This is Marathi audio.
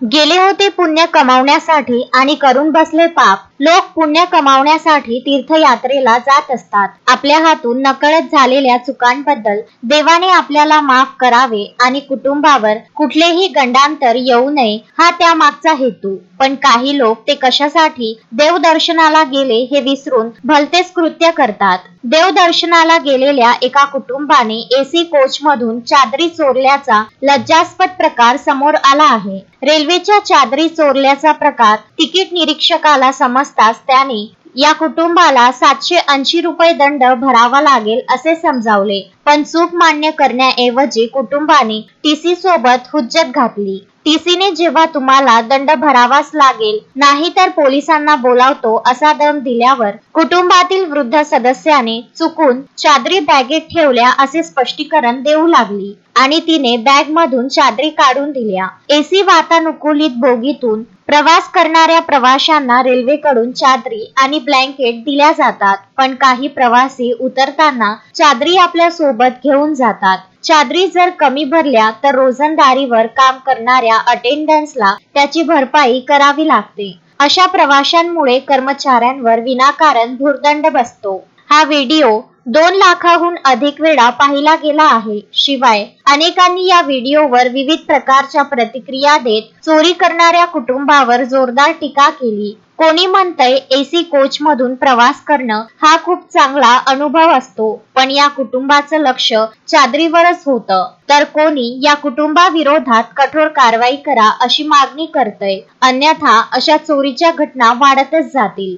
गेले होते पुण्य कमावण्यासाठी आणि करून बसले पाप. लोक पुण्य कमावण्यासाठी तीर्थयात्रेला जात असतात. आपल्या हातून नकळत झालेल्या चुकांबद्दल देवाने आपल्याला माफ करावे आणि कुटुंबावर कुठलेही गंडांतर येऊ नये हा त्यामागचा हेतू. पण काही लोक ते कशासाठी देवदर्शनाला गेले हे विसरून भलतेच कृत्य करतात. देवदर्शनाला गेलेल्या एका कुटुंबाने एसी कोच मधून चादरी चोरल्याचा लज्जास्पद प्रकार समोर आला आहे. रेल्वेच्या चादरी चोरल्याचा प्रकार तिकीट निरीक्षकाला समज असताच त्याने या कुटुंबाला सातशे ऐंशी रुपये दंड भरावा लागेल असे समजावले. पण चूक मान्य करण्याऐवजी कुटुंबाने टीसी सोबत हुज्जत घातली. टीसीने जेव्हा तुम्हाला दंड भरावाच लागेल नाही तर पोलिसांना बोलावतो असा दम दिल्यावर कुटुंबातील वृद्ध सदस्याने चुकून चादरी बॅगेत ठेवल्या असे स्पष्टीकरण देऊ लागली आणि तिने बॅग मधून चादरी काढून दिल्या. एसी वातानुकूलित बोगीतून प्रवास करणाऱ्या प्रवाशांना रेल्वेकडून चादरी आणि ब्लँकेट दिल्या जातात पण काही प्रवासी उतरताना चादरी आपल्यासोबत घेऊन जातात. चादरी जर कमी भरल्या तर रोजंदारीवर काम करणाऱ्या अटेंडन्सला त्याची भरपाई करावी लागते. अशा प्रवाशांमुळे कर्मचाऱ्यांवर विनाकारण भुर्दंड बसतो. हा व्हिडिओ दोन लाखाहून अधिक वेळा पाहिला गेला आहे. शिवाय अनेकांनी या व्हिडिओवर विविध प्रकारच्या प्रतिक्रिया देत चोरी करणाऱ्या कुटुंबावर जोरदार टीका केली. कोणी म्हणतंय एसी कोच मधून प्रवास करणं हा खूप चांगला अनुभव असतो पण या कुटुंबाचं लक्ष चादरीवरच होतं. तर कोणी या कुटुंबाविरोधात कठोर कारवाई करा अशी मागणी करतय. अन्यथा अशा चोरीच्या घटना वाढतच जातील.